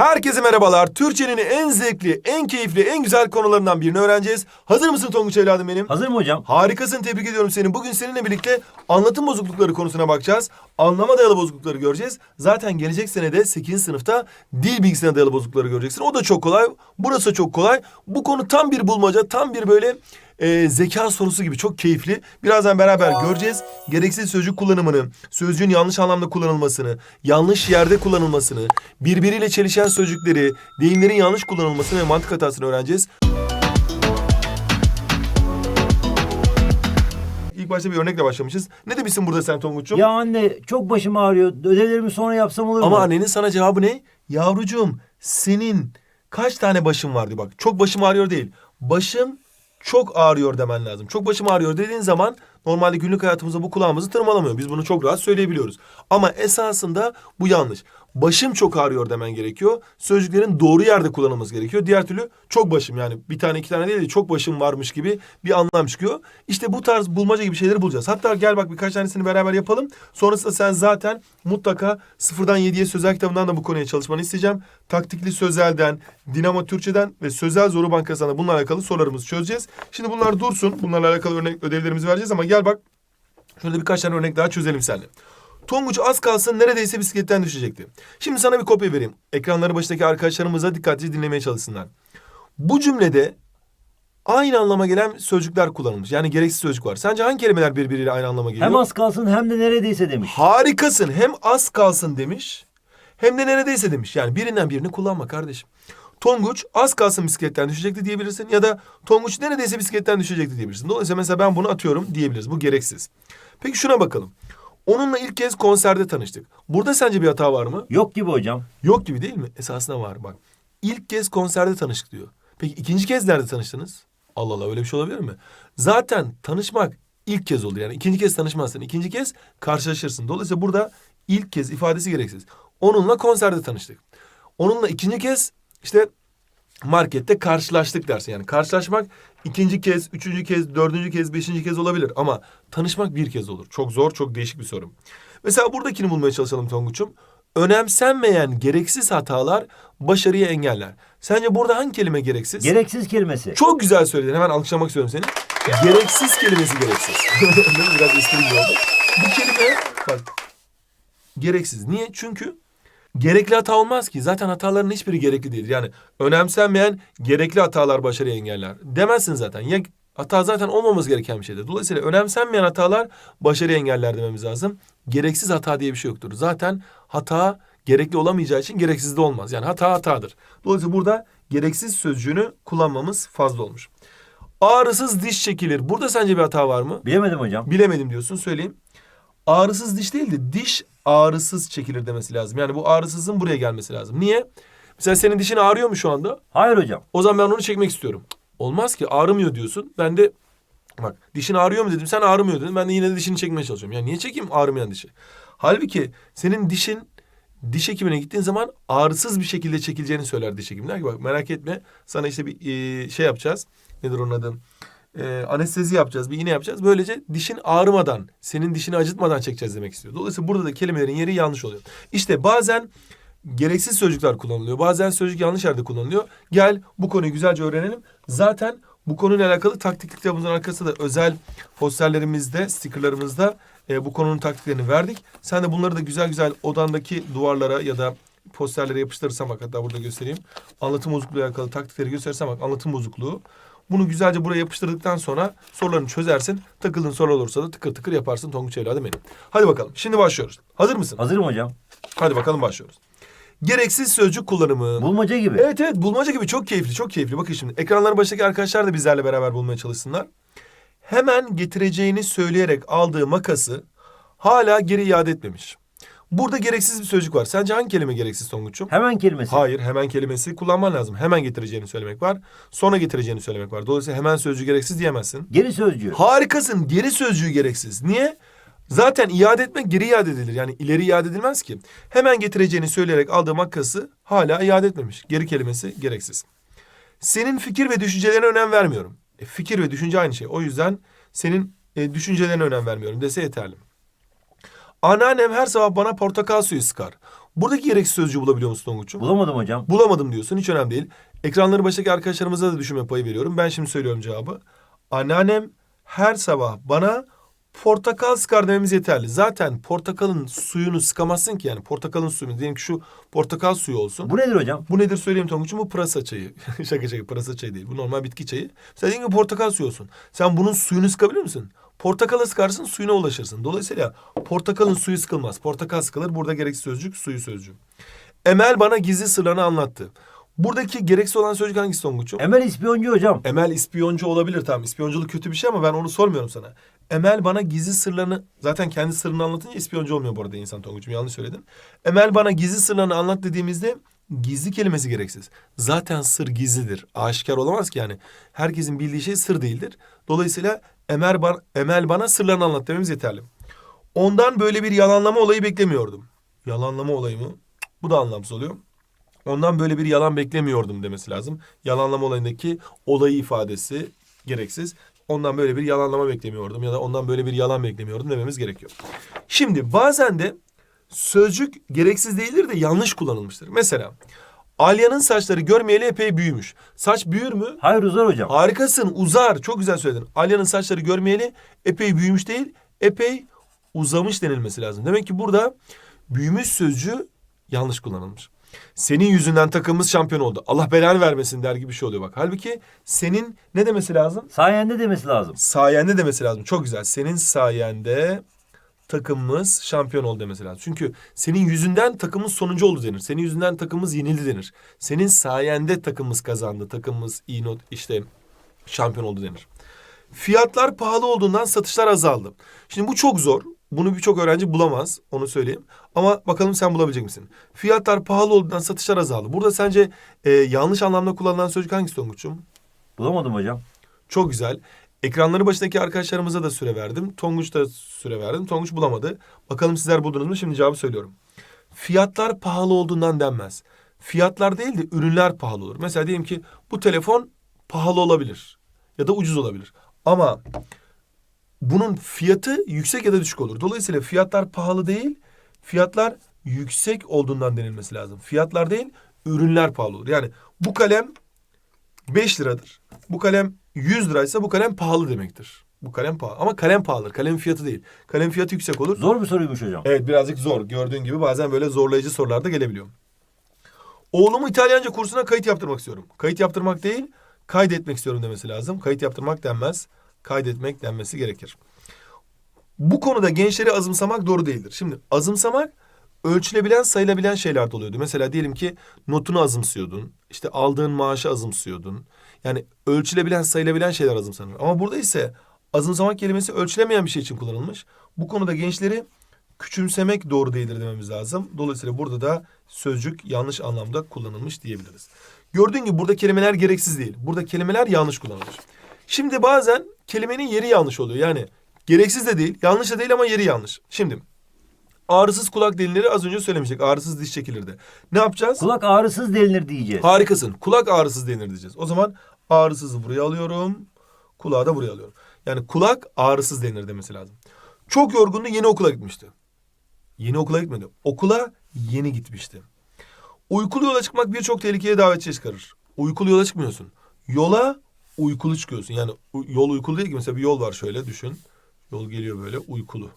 Herkese merhabalar. Türkçenin en zevkli, en keyifli, en güzel konularından birini öğreneceğiz. Hazır mısın Tonguç evladım benim? Hazır mı hocam? Harikasın, tebrik ediyorum seni. Bugün seninle birlikte anlatım bozuklukları konusuna bakacağız. Anlama dayalı bozuklukları göreceğiz. Zaten gelecek senede 8. sınıfta dil bilgisine dayalı bozuklukları göreceksin. O da çok kolay. Burası çok kolay. Bu konu tam bir bulmaca, tam bir böyle e, zeka sorusu gibi çok keyifli. Birazdan beraber göreceğiz. Gereksiz sözcük kullanımını, sözcüğün yanlış anlamda kullanılmasını, yanlış yerde kullanılmasını, birbiriyle çelişen sözcükleri, deyimlerin yanlış kullanılmasını ve mantık hatasını öğreneceğiz. İlk başta bir örnekle başlamışız. Ne demişsin burada sen Tonguç'um? Ya anne çok başım ağrıyor. Ödevlerimi sonra yapsam olur mu? Ama annenin sana cevabı ne? Yavrucuğum senin kaç tane başın var diyor bak. Çok başım ağrıyor değil. Başım çok ağrıyor demen lazım. Çok başım ağrıyor dediğin zaman normalde günlük hayatımızda bu kulağımızı tırmalamıyor. Biz bunu çok rahat söyleyebiliyoruz. Ama esasında bu yanlış. Başım çok ağrıyor demen gerekiyor. Sözcüklerin doğru yerde kullanılması gerekiyor. Diğer türlü çok başım yani bir tane iki tane değil de çok başım varmış gibi bir anlam çıkıyor. İşte bu tarz bulmaca gibi şeyleri bulacağız. Hatta gel bak birkaç tanesini beraber yapalım. Sonrasında sen zaten mutlaka sıfırdan yediye sözel kitabından da bu konuya çalışmanı isteyeceğim. Taktikli sözelden, Dinamo Türkçeden ve Sözel Zoru Bankası'ndan da bununla alakalı sorularımızı çözeceğiz. Şimdi bunlar dursun. Bunlarla alakalı örnek ödevlerimizi vereceğiz ama gel bak Şöyle birkaç tane örnek daha çözelim seninle. Tonguç az kalsın neredeyse bisikletten düşecekti. Şimdi sana bir kopya vereyim. Ekranları başındaki arkadaşlarımıza dikkatli dinlemeye çalışsınlar. Bu cümlede aynı anlama gelen sözcükler kullanılmış. Yani gereksiz sözcük var. Sence hangi kelimeler birbiriyle aynı anlama geliyor? Hem az kalsın hem de neredeyse demiş. Harikasın. Hem az kalsın demiş hem de neredeyse demiş. Yani birinden birini kullanma kardeşim. Tonguç az kalsın bisikletten düşecekti diyebilirsin ya da Tonguç neredeyse bisikletten düşecekti diyebilirsin. Dolayısıyla mesela ben bunu atıyorum diyebiliriz. Bu gereksiz. Peki şuna bakalım. Onunla ilk kez konserde tanıştık. Burada sence bir hata var mı? Yok gibi hocam. Yok gibi değil mi? Esasında var bak. İlk kez konserde tanıştık diyor. Peki ikinci kez nerede tanıştınız? Allah Allah öyle bir şey olabilir mi? Zaten tanışmak ilk kez olur. Yani ikinci kez tanışmazsın. İkinci kez karşılaşırsın. Dolayısıyla burada ilk kez ifadesi gereksiz. Onunla konserde tanıştık. Onunla ikinci kez işte markette karşılaştık dersin. Yani karşılaşmak ikinci kez, üçüncü kez, dördüncü kez, beşinci kez olabilir. Ama tanışmak bir kez olur. Çok zor, çok değişik bir soru. Mesela buradakini bulmaya çalışalım Tonguç'um. Önemsenmeyen gereksiz hatalar başarıyı engeller. Sence burada hangi kelime gereksiz? Gereksiz kelimesi. Çok güzel söyledin. Hemen alkışlamak istiyorum seni. Gereksiz kelimesi gereksiz. Biraz espri oldu. Bu kelime bak gereksiz. Niye? Çünkü gerekli hata olmaz ki. Zaten hataların hiçbiri gerekli değildir. Yani önemsenmeyen gerekli hatalar başarıyı engeller. Demezsin zaten. Ya hata zaten olmaması gereken bir şeydir. Dolayısıyla önemsenmeyen hatalar başarıyı engeller dememiz lazım. Gereksiz hata diye bir şey yoktur. Zaten hata gerekli olamayacağı için gereksiz de olmaz. Yani hata hatadır. Dolayısıyla burada gereksiz sözcüğünü kullanmamız fazla olmuş. Ağrısız diş çekilir. Burada sence bir hata var mı? Bilemedim hocam. Bilemedim diyorsun söyleyeyim. Ağrısız diş değil de diş ağrısız çekilir demesi lazım. Yani bu ağrısızın buraya gelmesi lazım. Niye? Mesela senin dişin ağrıyor mu şu anda? Hayır hocam. O zaman ben onu çekmek istiyorum. Olmaz ki ağrımıyor diyorsun. Ben de bak dişin ağrıyor mu dedim. Sen ağrımıyor dedin. Ben de yine de dişini çekmeye çalışıyorum. Ya niye çekeyim ağrımayan dişi? Halbuki senin dişin diş hekimine gittiğin zaman ağrısız bir şekilde çekileceğini söyler diş hekim. Der ki bak merak etme sana işte bir e, şey yapacağız. Nedir onun adı? E, anestezi yapacağız. Bir iğne yapacağız. Böylece dişin ağrımadan, senin dişini acıtmadan çekeceğiz demek istiyor. Dolayısıyla burada da kelimelerin yeri yanlış oluyor. İşte bazen gereksiz sözcükler kullanılıyor. Bazen sözcük yanlış yerde kullanılıyor. Gel bu konuyu güzelce öğrenelim. Zaten bu konuyla alakalı taktik kitabımızın arkasında da özel posterlerimizde, stickerlarımızda e, bu konunun taktiklerini verdik. Sen de bunları da güzel güzel odandaki duvarlara ya da posterlere yapıştırırsan bak hatta burada göstereyim. Anlatım bozukluğuyla alakalı taktikleri gösterirsem bak anlatım bozukluğu. Bunu güzelce buraya yapıştırdıktan sonra sorularını çözersin. Takıldığın soru olursa da tıkır tıkır yaparsın Tonguç evladım benim. Hadi bakalım şimdi başlıyoruz. Hazır mısın? Hazırım hocam. Hadi bakalım başlıyoruz. Gereksiz sözcük kullanımı. Bulmaca gibi. Evet evet bulmaca gibi çok keyifli çok keyifli. Bakın şimdi ekranların başındaki arkadaşlar da bizlerle beraber bulmaya çalışsınlar. Hemen getireceğini söyleyerek aldığı makası hala geri iade etmemiş. Burada gereksiz bir sözcük var. Sence hangi kelime gereksiz Tonguç'um? Hemen kelimesi. Hayır hemen kelimesi kullanman lazım. Hemen getireceğini söylemek var. Sonra getireceğini söylemek var. Dolayısıyla hemen sözcüğü gereksiz diyemezsin. Geri sözcüğü. Harikasın. Geri sözcüğü gereksiz. Niye? Zaten iade etmek geri iade edilir. Yani ileri iade edilmez ki. Hemen getireceğini söyleyerek aldığı makası hala iade etmemiş. Geri kelimesi gereksiz. Senin fikir ve düşüncelerine önem vermiyorum. E, fikir ve düşünce aynı şey. O yüzden senin e, düşüncelerine önem vermiyorum dese yeterli. Anneannem her sabah bana portakal suyu sıkar. Buradaki gereksiz sözcüğü bulabiliyor musun Tonguç'um? Bulamadım hocam. Bulamadım diyorsun. Hiç önemli değil. Ekranları baştaki arkadaşlarımıza da düşünme payı veriyorum. Ben şimdi söylüyorum cevabı. Anneannem her sabah bana portakal sıkar dememiz yeterli. Zaten portakalın suyunu sıkamazsın ki yani. Portakalın suyunu diyelim ki şu portakal suyu olsun. Bu nedir hocam? Bu nedir söyleyeyim Tonguç'um? Bu pırasa çayı. şaka şaka pırasa çayı değil. Bu normal bitki çayı. Sen diyelim ki portakal suyu olsun. Sen bunun suyunu sıkabilir misin? Portakala sıkarsın suyuna ulaşırsın. Dolayısıyla portakalın suyu sıkılmaz. Portakal sıkılır. Burada gereksiz sözcük suyu sözcüğü. Emel bana gizli sırlarını anlattı. Buradaki gereksiz olan sözcük hangisi Tonguç'um? Emel ispiyoncu hocam. Emel ispiyoncu olabilir tamam. İspiyonculuk kötü bir şey ama ben onu sormuyorum sana. Emel bana gizli sırlarını zaten kendi sırrını anlatınca ispiyoncu olmuyor bu arada insan Tonguç'um yanlış söyledin. Emel bana gizli sırlarını anlat dediğimizde gizli kelimesi gereksiz. Zaten sır gizlidir. Aşikar olamaz ki yani. Herkesin bildiği şey sır değildir. Dolayısıyla Emel, ba- Emel bana sırlarını anlat dememiz yeterli. Ondan böyle bir yalanlama olayı beklemiyordum. Yalanlama olayı mı? Bu da anlamsız oluyor. Ondan böyle bir yalan beklemiyordum demesi lazım. Yalanlama olayındaki olayı ifadesi gereksiz. Ondan böyle bir yalanlama beklemiyordum ya da ondan böyle bir yalan beklemiyordum dememiz gerekiyor. Şimdi bazen de sözcük gereksiz değildir de yanlış kullanılmıştır. Mesela Alya'nın saçları görmeyeli epey büyümüş. Saç büyür mü? Hayır uzar hocam. Harikasın uzar. Çok güzel söyledin. Alya'nın saçları görmeyeli epey büyümüş değil, epey uzamış denilmesi lazım. Demek ki burada büyümüş sözcüğü yanlış kullanılmış. Senin yüzünden takımımız şampiyon oldu. Allah belanı vermesin der gibi bir şey oluyor bak. Halbuki senin ne demesi lazım? Sayende demesi lazım. Sayende demesi lazım. Çok güzel. Senin sayende takımımız şampiyon oldu demesi lazım. Çünkü senin yüzünden takımımız sonuncu oldu denir. Senin yüzünden takımımız yenildi denir. Senin sayende takımımız kazandı. Takımımız iyi not işte şampiyon oldu denir. Fiyatlar pahalı olduğundan satışlar azaldı. Şimdi bu çok zor. Bunu birçok öğrenci bulamaz. Onu söyleyeyim. Ama bakalım sen bulabilecek misin? Fiyatlar pahalı olduğundan satışlar azaldı. Burada sence e, yanlış anlamda kullanılan sözcük hangisi Tonguç'um? Bulamadım hocam. Çok güzel. Ekranları başındaki arkadaşlarımıza da süre verdim. Tonguç da süre verdim. Tonguç bulamadı. Bakalım sizler buldunuz mu? Şimdi cevabı söylüyorum. Fiyatlar pahalı olduğundan denmez. Fiyatlar değil de ürünler pahalı olur. Mesela diyelim ki bu telefon pahalı olabilir. Ya da ucuz olabilir. Ama bunun fiyatı yüksek ya da düşük olur. Dolayısıyla fiyatlar pahalı değil, fiyatlar yüksek olduğundan denilmesi lazım. Fiyatlar değil, ürünler pahalı olur. Yani bu kalem 5 liradır. Bu kalem 100 liraysa bu kalem pahalı demektir. Bu kalem pahalı. Ama kalem pahalıdır. Kalem fiyatı değil. Kalem fiyatı yüksek olur. Zor bir soruymuş hocam. Evet birazcık zor. Gördüğün gibi bazen böyle zorlayıcı sorular da gelebiliyor. Oğlumu İtalyanca kursuna kayıt yaptırmak istiyorum. Kayıt yaptırmak değil, kaydetmek istiyorum demesi lazım. Kayıt yaptırmak denmez. Kaydetmek denmesi gerekir. Bu konuda gençleri azımsamak doğru değildir. Şimdi azımsamak ölçülebilen, sayılabilen şeyler de oluyordu. Mesela diyelim ki notunu azımsıyordun. İşte aldığın maaşı azımsıyordun. Yani ölçülebilen, sayılabilen şeyler azımsanır. Ama burada ise azımsamak kelimesi ölçülemeyen bir şey için kullanılmış. Bu konuda gençleri küçümsemek doğru değildir dememiz lazım. Dolayısıyla burada da sözcük yanlış anlamda kullanılmış diyebiliriz. Gördüğün gibi burada kelimeler gereksiz değil. Burada kelimeler yanlış kullanılmış. Şimdi bazen kelimenin yeri yanlış oluyor. Yani gereksiz de değil, yanlış da değil ama yeri yanlış. Şimdi ağrısız kulak delinleri az önce söylemiştik. Ağrısız diş çekilirdi. Ne yapacağız? Kulak ağrısız delinir diyeceğiz. Harikasın. Kulak ağrısız denir diyeceğiz. O zaman ağrısızı buraya alıyorum. Kulağı da buraya alıyorum. Yani kulak ağrısız denir demesi lazım. Çok yorgundu yeni okula gitmişti. Yeni okula gitmedi. Okula yeni gitmişti. Uykulu yola çıkmak birçok tehlikeye davetçi çıkarır. Uykulu yola çıkmıyorsun. Yola uykulu çıkıyorsun. Yani yol uykulu değil ki. Mesela bir yol var şöyle düşün. Yol geliyor böyle uykulu.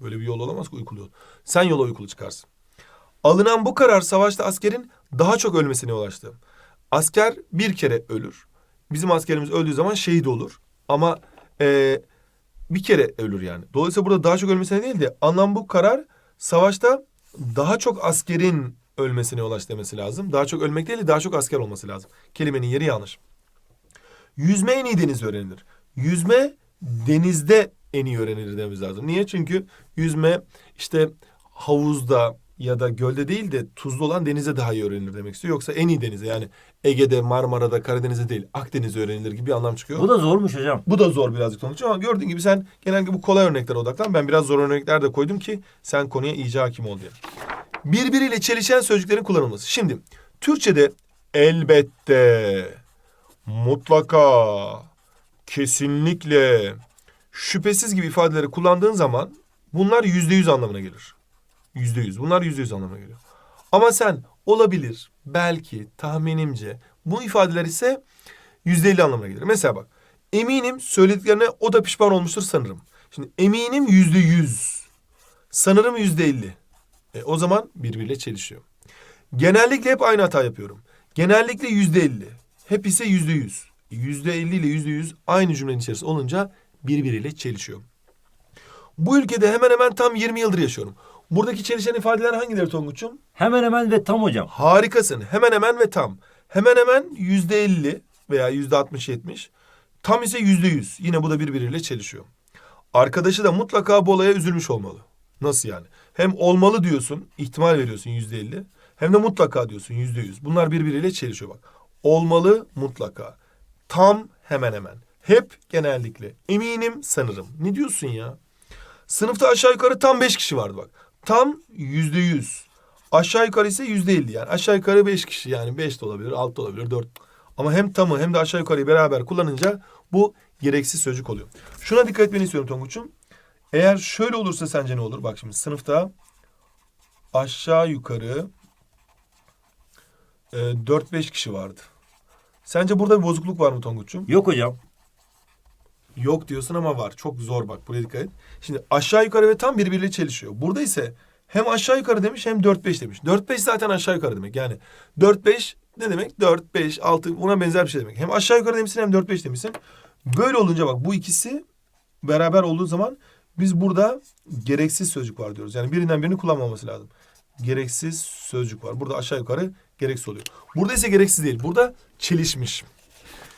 Böyle bir yol olamaz ki uykulu yol. Sen yola uykulu çıkarsın. Alınan bu karar savaşta askerin daha çok ölmesine ulaştı. Asker bir kere ölür. Bizim askerimiz öldüğü zaman şehit olur. Ama eee, bir kere ölür yani. Dolayısıyla burada daha çok ölmesine değil de alınan bu karar savaşta daha çok askerin ölmesine ulaştı demesi lazım. Daha çok ölmek değil de daha çok asker olması lazım. Kelimenin yeri yanlış. Yüzme en iyi denizde öğrenilir. Yüzme denizde en iyi öğrenilir dememiz lazım. Niye? Çünkü yüzme işte havuzda ya da gölde değil de tuzlu olan denize daha iyi öğrenilir demek istiyor. Yoksa en iyi denize yani Ege'de, Marmara'da, Karadeniz'de değil Akdeniz'de öğrenilir gibi bir anlam çıkıyor. Bu da zormuş hocam. Bu da zor birazcık sonuç ama gördüğün gibi sen genellikle bu kolay örneklere odaklan. Ben biraz zor örnekler de koydum ki sen konuya iyice hakim ol diye. Birbiriyle çelişen sözcüklerin kullanılması. Şimdi Türkçe'de elbette, mutlaka, kesinlikle, şüphesiz gibi ifadeleri kullandığın zaman bunlar yüzde yüz anlamına gelir. Yüzde yüz. Bunlar yüzde yüz anlamına geliyor. Ama sen olabilir, belki, tahminimce bu ifadeler ise yüzde elli anlamına gelir. Mesela bak eminim söylediklerine o da pişman olmuştur sanırım. Şimdi eminim yüzde yüz. Sanırım yüzde elli. E, o zaman birbiriyle çelişiyor. Genellikle hep aynı hata yapıyorum. Genellikle yüzde elli. Hep ise yüzde yüz. Yüzde elli ile yüzde yüz aynı cümlenin içerisinde olunca birbiriyle çelişiyor. Bu ülkede hemen hemen tam 20 yıldır yaşıyorum. Buradaki çelişen ifadeler hangileri Tonguç'um? Hemen hemen ve tam hocam. Harikasın. Hemen hemen ve tam. Hemen hemen yüzde elli veya yüzde altmış yetmiş. Tam ise yüzde yüz. Yine bu da birbiriyle çelişiyor. Arkadaşı da mutlaka bu olaya üzülmüş olmalı. Nasıl yani? Hem olmalı diyorsun, ihtimal veriyorsun yüzde elli. Hem de mutlaka diyorsun yüzde yüz. Bunlar birbiriyle çelişiyor bak. Olmalı mutlaka. Tam hemen hemen. Hep genellikle. Eminim sanırım. Ne diyorsun ya? Sınıfta aşağı yukarı tam beş kişi vardı bak. Tam yüzde yüz. Aşağı yukarı ise yüzde elli yani. Aşağı yukarı beş kişi yani. Beş de olabilir, altı da olabilir, dört. Ama hem tamı hem de aşağı yukarıyı beraber kullanınca bu gereksiz sözcük oluyor. Şuna dikkat etmeni istiyorum Tonguç'um. Eğer şöyle olursa sence ne olur? Bak şimdi sınıfta aşağı yukarı e, 4-5 kişi vardı. Sence burada bir bozukluk var mı Tonguç'um? Yok hocam. Yok diyorsun ama var. Çok zor bak buraya dikkat et. Şimdi aşağı yukarı ve tam birbiriyle çelişiyor. Burada ise hem aşağı yukarı demiş hem 4-5 demiş. 4-5 zaten aşağı yukarı demek. Yani 4-5 ne demek? 4, 5, 6 buna benzer bir şey demek. Hem aşağı yukarı demişsin hem 4-5 demişsin. Böyle olunca bak bu ikisi beraber olduğu zaman biz burada gereksiz sözcük var diyoruz. Yani birinden birini kullanmaması lazım. Gereksiz sözcük var. Burada aşağı yukarı gereksiz oluyor. Burada ise gereksiz değil. Burada çelişmiş.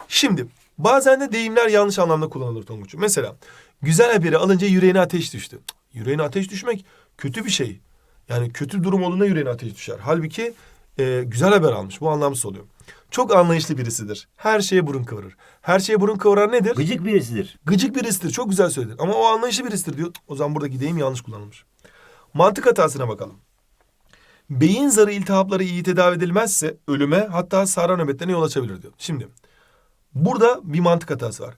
Şimdi bazen de deyimler yanlış anlamda kullanılır Tonguç'um. Mesela güzel haberi alınca yüreğine ateş düştü. Yüreğine ateş düşmek kötü bir şey. Yani kötü durum olduğunda yüreğine ateş düşer. Halbuki e, güzel haber almış. Bu anlamsız oluyor. Çok anlayışlı birisidir. Her şeye burun kıvırır. Her şeye burun kıvıran nedir? Gıcık birisidir. Gıcık birisidir. Çok güzel söyledin. Ama o anlayışlı birisidir diyor. O zaman buradaki deyim yanlış kullanılmış. Mantık hatasına bakalım. Beyin zarı iltihapları iyi tedavi edilmezse ölüme hatta sara nöbetlerine yol açabilir diyor. Şimdi burada bir mantık hatası var.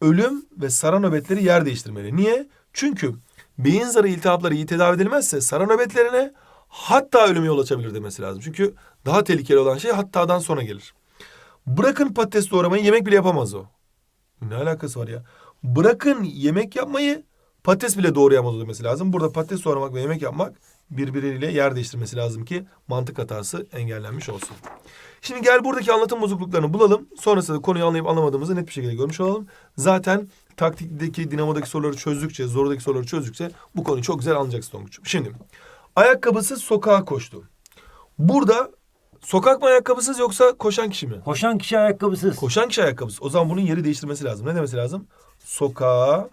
Ölüm ve sara nöbetleri yer değiştirmeli. Niye? Çünkü beyin zarı iltihapları iyi tedavi edilmezse sara nöbetlerine hatta ölüme yol açabilir demesi lazım. Çünkü daha tehlikeli olan şey hattadan sonra gelir. Bırakın patates doğramayı yemek bile yapamaz o. Ne alakası var ya? Bırakın yemek yapmayı patates bile doğrayamaz o demesi lazım. Burada patates doğramak ve yemek yapmak birbiriyle yer değiştirmesi lazım ki mantık hatası engellenmiş olsun. Şimdi gel buradaki anlatım bozukluklarını bulalım. Sonrasında da konuyu anlayıp anlamadığımızı net bir şekilde görmüş olalım. Zaten taktikteki, dinamodaki soruları çözdükçe, zordaki soruları çözdükçe bu konuyu çok güzel anlayacaksın Tonguç'um. Şimdi ayakkabısız sokağa koştu. Burada sokak mı ayakkabısız yoksa koşan kişi mi? Koşan kişi ayakkabısız. Koşan kişi ayakkabısı. O zaman bunun yeri değiştirmesi lazım. Ne demesi lazım? Sokağa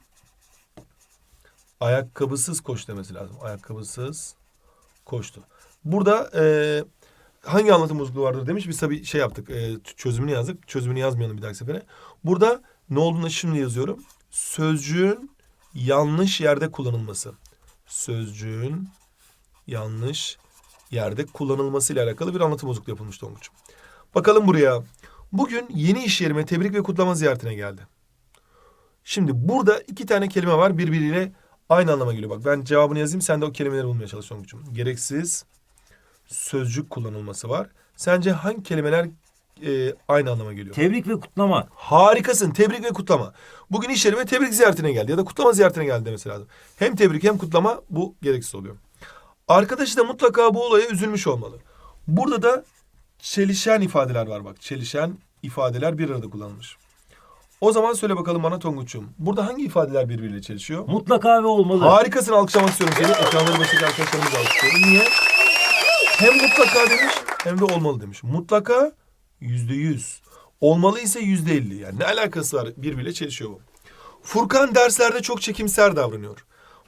ayakkabısız koş demesi lazım. Ayakkabısız koştu. Burada e, hangi anlatım bozukluğu vardır demiş. Biz tabii şey yaptık. E, çözümünü yazdık. Çözümünü yazmayalım bir dahaki sefere. Burada ne olduğunu şimdi yazıyorum. Sözcüğün yanlış yerde kullanılması. Sözcüğün yanlış yerde kullanılması ile alakalı bir anlatım bozukluğu yapılmış Tonguç'um. Bakalım buraya. Bugün yeni iş yerime tebrik ve kutlama ziyaretine geldi. Şimdi burada iki tane kelime var birbiriyle aynı anlama geliyor. Bak ben cevabını yazayım sen de o kelimeleri bulmaya çalış Tonguç'um. Gereksiz sözcük kullanılması var. Sence hangi kelimeler e, aynı anlama geliyor? Tebrik ve kutlama. Harikasın. Tebrik ve kutlama. Bugün iş yerime tebrik ziyaretine geldi ya da kutlama ziyaretine geldi demesi lazım. Hem tebrik hem kutlama bu gereksiz oluyor. Arkadaşı da mutlaka bu olaya üzülmüş olmalı. Burada da çelişen ifadeler var bak. Çelişen ifadeler bir arada kullanılmış. O zaman söyle bakalım bana Tonguç'um. Burada hangi ifadeler birbiriyle çelişiyor? Mutlaka ve olmalı. Harikasın alkışlamak istiyorum seni. Ekranları başındaki arkadaşlarımızı alkışlıyorum. Niye? Hem mutlaka demiş hem de olmalı demiş. Mutlaka yüzde yüz. Olmalı ise yüzde elli. Yani ne alakası var birbiriyle çelişiyor bu. Furkan derslerde çok çekimser davranıyor.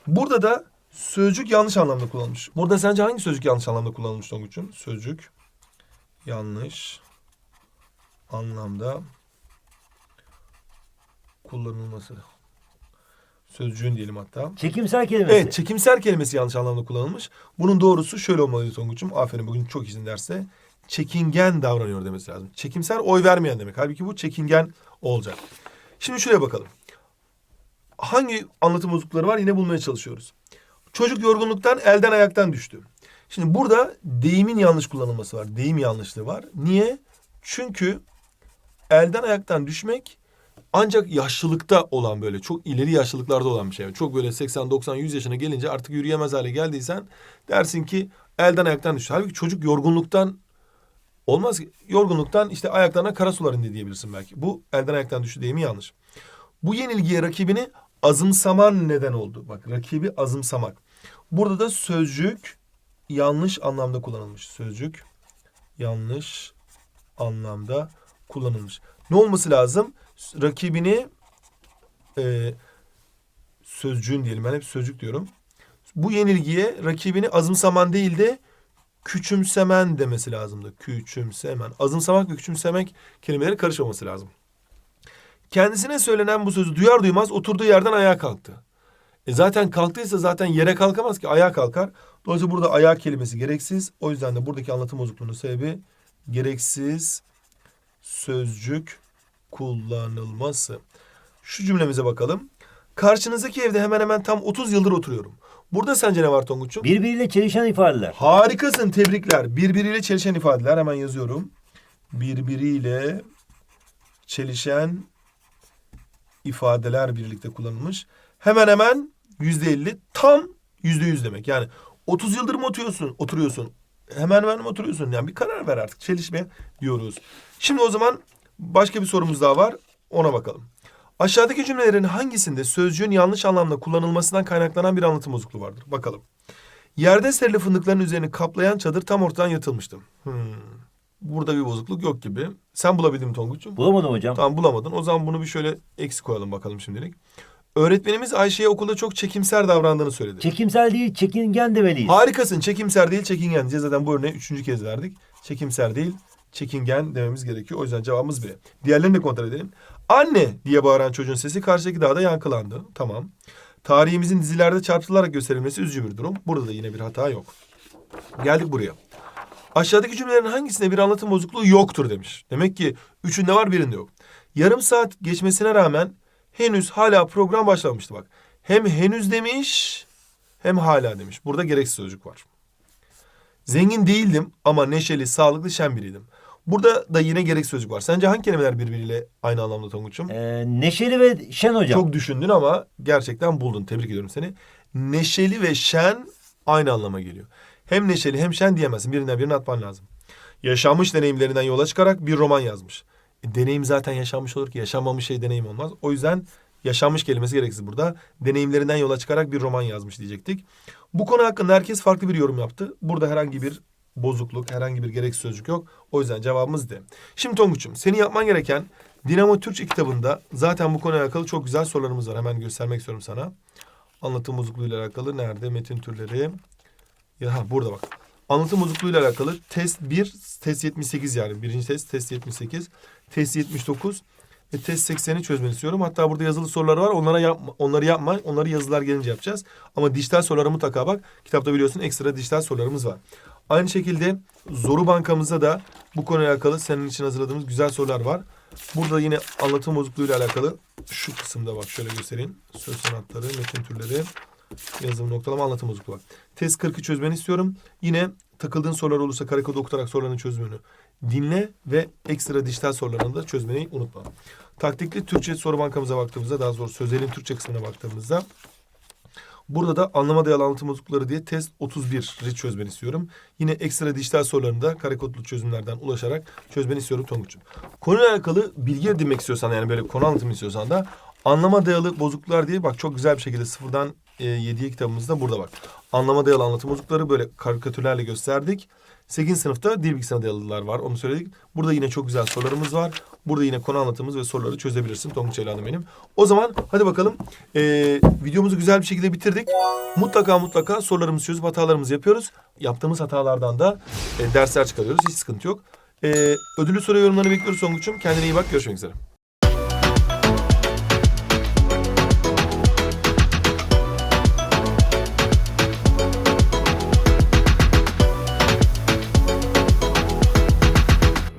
Burada da sözcük yanlış anlamda kullanılmış. Burada sence hangi sözcük yanlış anlamda kullanılmış Tonguç'um? Sözcük yanlış anlamda kullanılması. Sözcüğün diyelim hatta. Çekimsel kelimesi. Evet çekimser kelimesi yanlış anlamda kullanılmış. Bunun doğrusu şöyle olmalıydı Tonguç'um. Aferin bugün çok iyisin derse. Çekingen davranıyor demesi lazım. Çekimser oy vermeyen demek. Halbuki bu çekingen olacak. Şimdi şuraya bakalım. Hangi anlatım bozuklukları var yine bulmaya çalışıyoruz. Çocuk yorgunluktan elden ayaktan düştü. Şimdi burada deyimin yanlış kullanılması var. Deyim yanlışlığı var. Niye? Çünkü elden ayaktan düşmek ancak yaşlılıkta olan böyle çok ileri yaşlılıklarda olan bir şey. Çok böyle 80 90 100 yaşına gelince artık yürüyemez hale geldiysen dersin ki elden ayaktan düştü. Halbuki çocuk yorgunluktan olmaz ki. Yorgunluktan işte ayaklarına kara sular indi diyebilirsin belki. Bu elden ayaktan düştü deyimi yanlış. Bu yenilgiye rakibini azımsaman neden oldu. Bak rakibi azımsamak. Burada da sözcük yanlış anlamda kullanılmış. Sözcük yanlış anlamda kullanılmış. Ne olması lazım? Rakibini e, sözcüğün diyelim ben hep sözcük diyorum. Bu yenilgiye rakibini azımsaman değil de küçümsemen demesi lazımdı. Küçümsemen. Azımsamak ve küçümsemek kelimeleri karışmaması lazım. Kendisine söylenen bu sözü duyar duymaz oturduğu yerden ayağa kalktı. E zaten kalktıysa zaten yere kalkamaz ki ayağa kalkar. Dolayısıyla burada ayağa kelimesi gereksiz. O yüzden de buradaki anlatım bozukluğunun sebebi gereksiz sözcük kullanılması. Şu cümlemize bakalım. Karşınızdaki evde hemen hemen tam 30 yıldır oturuyorum. Burada sence ne var Tonguç'um? Birbiriyle çelişen ifadeler. Harikasın tebrikler. Birbiriyle çelişen ifadeler hemen yazıyorum. Birbiriyle çelişen ifadeler birlikte kullanılmış. Hemen hemen yüzde elli tam yüzde yüz demek. Yani 30 yıldır mı oturuyorsun? Oturuyorsun. Hemen hemen mi oturuyorsun? Yani bir karar ver artık. Çelişme diyoruz. Şimdi o zaman başka bir sorumuz daha var. Ona bakalım. Aşağıdaki cümlelerin hangisinde sözcüğün yanlış anlamda kullanılmasından kaynaklanan bir anlatım bozukluğu vardır? Bakalım. Yerde serili fındıkların üzerini kaplayan çadır tam ortadan yatılmıştı. Hmm. Burada bir bozukluk yok gibi. Sen bulabildin mi Tonguç'um? Bulamadım hocam. Tamam bulamadın. O zaman bunu bir şöyle eksik koyalım bakalım şimdilik. Öğretmenimiz Ayşe'ye okulda çok çekimser davrandığını söyledi. Çekimsel değil çekingen demeliyiz. Harikasın. Çekimser değil, çekingen. Zaten bu örneği üçüncü kez verdik. Çekimser değil, çekingen dememiz gerekiyor. O yüzden cevabımız B. Diğerlerini de kontrol edelim. Anne diye bağıran çocuğun sesi karşıdaki dağda yankılandı. Tamam. Tarihimizin dizilerde çarpıtılarak gösterilmesi üzücü bir durum. Burada da yine bir hata yok. Geldik buraya. Aşağıdaki cümlelerin hangisinde bir anlatım bozukluğu yoktur demiş. Demek ki üçünde var birinde yok. Yarım saat geçmesine rağmen henüz hala program başlamıştı bak. Hem henüz demiş hem hala demiş. Burada gereksiz sözcük var. Zengin değildim ama neşeli, sağlıklı, şen biriydim. Burada da yine gereksiz sözcük var. Sence hangi kelimeler birbiriyle aynı anlamda Tonguç'um? Ee, neşeli ve şen hocam. Çok düşündün ama gerçekten buldun. Tebrik ediyorum seni. Neşeli ve şen aynı anlama geliyor. Hem neşeli hem şen diyemezsin. Birinden birini atman lazım. Yaşanmış deneyimlerinden yola çıkarak bir roman yazmış. E, deneyim zaten yaşanmış olur ki yaşanmamış şey deneyim olmaz. O yüzden yaşanmış kelimesi gereksiz burada. Deneyimlerinden yola çıkarak bir roman yazmış diyecektik. Bu konu hakkında herkes farklı bir yorum yaptı. Burada herhangi bir bozukluk, herhangi bir gereksiz sözcük yok. O yüzden cevabımız D. Şimdi Tonguç'um senin yapman gereken Dinamo Türkçe kitabında zaten bu konuyla alakalı çok güzel sorularımız var. Hemen göstermek istiyorum sana. Anlatım bozukluğuyla alakalı nerede? Metin türleri. Ya ha, burada bak. Anlatım bozukluğuyla alakalı test 1, test 78 yani. Birinci test, test 78, test 79 ve test 80'i çözmeni istiyorum. Hatta burada yazılı sorular var. Onlara yapma, onları yapma. Onları yazılar gelince yapacağız. Ama dijital sorulara mutlaka bak. Kitapta biliyorsun ekstra dijital sorularımız var. Aynı şekilde Zoru bankamızda da bu konuyla alakalı senin için hazırladığımız güzel sorular var. Burada yine anlatım bozukluğuyla alakalı şu kısımda bak şöyle göstereyim. Söz sanatları, metin türleri, yazım noktalama anlatım bozukluğu var. Test 40'ı çözmeni istiyorum. Yine takıldığın sorular olursa kare kodu okutarak soruların çözümünü dinle ve ekstra dijital sorularını da çözmeyi unutma. Taktikli Türkçe soru bankamıza baktığımızda daha doğrusu sözelin Türkçe kısmına baktığımızda Burada da anlama dayalı anlatım diye test 31'i çözmeni istiyorum. Yine ekstra dijital sorularını da kare kodlu çözümlerden ulaşarak çözmeni istiyorum Tonguç'um. Konuyla alakalı bilgi edinmek istiyorsan yani böyle konu anlatımı istiyorsan da anlama dayalı bozukluklar diye bak çok güzel bir şekilde sıfırdan e, 7'ye kitabımızda burada bak. Anlama dayalı anlatım bozuklukları böyle karikatürlerle gösterdik. 8. sınıfta dil bilgisine dayalılar var onu söyledik. Burada yine çok güzel sorularımız var. Burada yine konu anlatımımız ve soruları çözebilirsin Tonguç Evladım benim. O zaman hadi bakalım ee, videomuzu güzel bir şekilde bitirdik. Mutlaka mutlaka sorularımızı çözüp hatalarımızı yapıyoruz. Yaptığımız hatalardan da e, dersler çıkarıyoruz. Hiç sıkıntı yok. E, ödüllü soru yorumlarını bekliyoruz Tonguç'um. Kendine iyi bak. Görüşmek üzere.